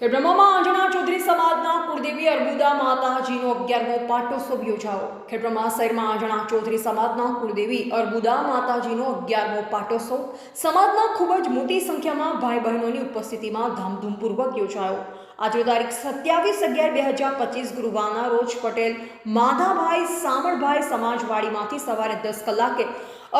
કે બ્રહ્મામાં આંજણા ચૌધરી સમાજના કુળદેવી અર્બુદા માતાજીનો અગિયારમો પાટોત્સવ યોજાયો. ખેડબ્રહ્મા શહેરમાં આંજણા ચૌધરી સમાજના કુળદેવી અર્બુદા માતાજીનો અગિયારમો પાટોત્સવ સમાજના ખૂબ જ મોટી સંખ્યામાં ભાઈ બહેનોની ઉપસ્થિતિમાં ધામધૂમપૂર્વક યોજાયો. આજે તારીખ સત્યાવીસ અગિયાર બે હજાર પચીસ ગુરુવારના રોજ પટેલ માધાભાઈ સામળભાઈ સમાજવાડીમાંથી સવારે દસ કલાકે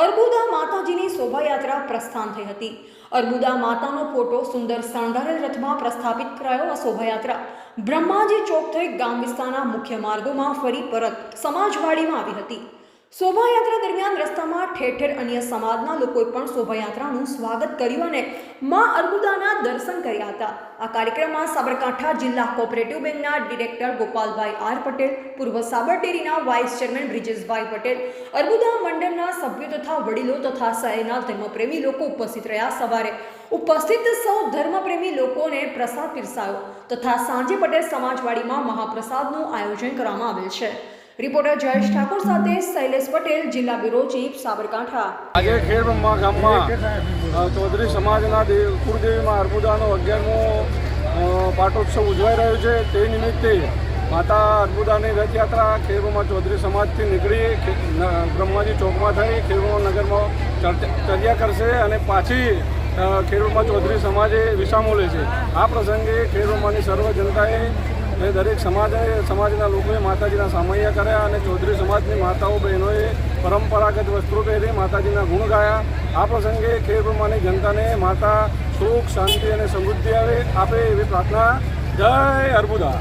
અર્બુદા માતાજીની શોભાયાત્રા પ્રસ્થાન થઈ હતી. અર્બુદા માતાનો ફોટો સુંદર શણગારેલ રથમાં પ્રસ્થાપિત કરાયો આ શોભાયાત્રા. બ્રહ્માજી ચોક થઈ ગામ વિસ્તારના મુખ્ય માર્ગોમાં ફરી પરત સમાજવાડીમાં આવી હતી. શોભાયાત્રા દરમિયાન રસ્તામાં ઠેર ઠેર અન્ય સમાજના લોકોએ પણ શોભાયાત્રાનું સ્વાગત કર્યું અને મા અર્બુદાના દર્શન કર્યા હતા. આ કાર્યક્રમમાં સાબરકાંઠા જિલ્લા કોઓપરેટિવ બેંકના ડિરેક્ટર ગોપાલભાઈ આર પટેલ, પૂર્વ સાબર ડેરીના વાઇસ ચેરમેન બ્રિજેશભાઈ પટેલ, અર્બુદા મંડળના સભ્યો તથા વડીલો તથા શહેરના ધર્મપ્રેમી લોકો ઉપસ્થિત રહ્યા સવારે. ઉપસ્થિત સૌ ધર્મપ્રેમી લોકોને પ્રસાદ પીરસાયો તથા સાંજે પટેલ સમાજવાડીમાં મહાપ્રસાદનું આયોજન કરવામાં આવેલ છે. રિપોર્ટર જયેશ ઠાકોર સાથે શૈલેષ પટેલ, જિલ્લા બ્યુરો ચીફ સાબરકાંઠા. આજે ખેડબ્રહ્મા ગામમાં ચૌધરી સમાજના દેવ, કુળદેવીમાં અર્બુદાનો અગિયારમો પાટોત્સવ ઉજવાઈ રહ્યો છે. તે નિમિત્તે માતા અર્બુદાની રથયાત્રા ખેડબ્રહ્મા ચૌધરી સમાજથી નીકળી બ્રહ્માજી ચોકમાં થઈ ખેડબ્રહ્મા નગરમાં ચર્ચા કરશે અને પાછી ખેડબ્રહ્મા ચૌધરી સમાજે વિસામો લે છે આ પ્રસંગે ખેડબ્રહ્માની સર્વ જનતાએ અને દરેક સમાજે, સમાજના લોકોએ માતાજીના સામૈયા કર્યા અને ચૌધરી સમાજની માતાઓ, બહેનોએ પરંપરાગત વસ્ત્રો પહેરી માતાજીના ગુણ ગાયા. આ પ્રસંગે ખેડબ્રહ્માની જનતાને માતા સુખ, શાંતિ અને સમૃદ્ધિ આવે આપે એવી પ્રાર્થના. જય અર્બુદા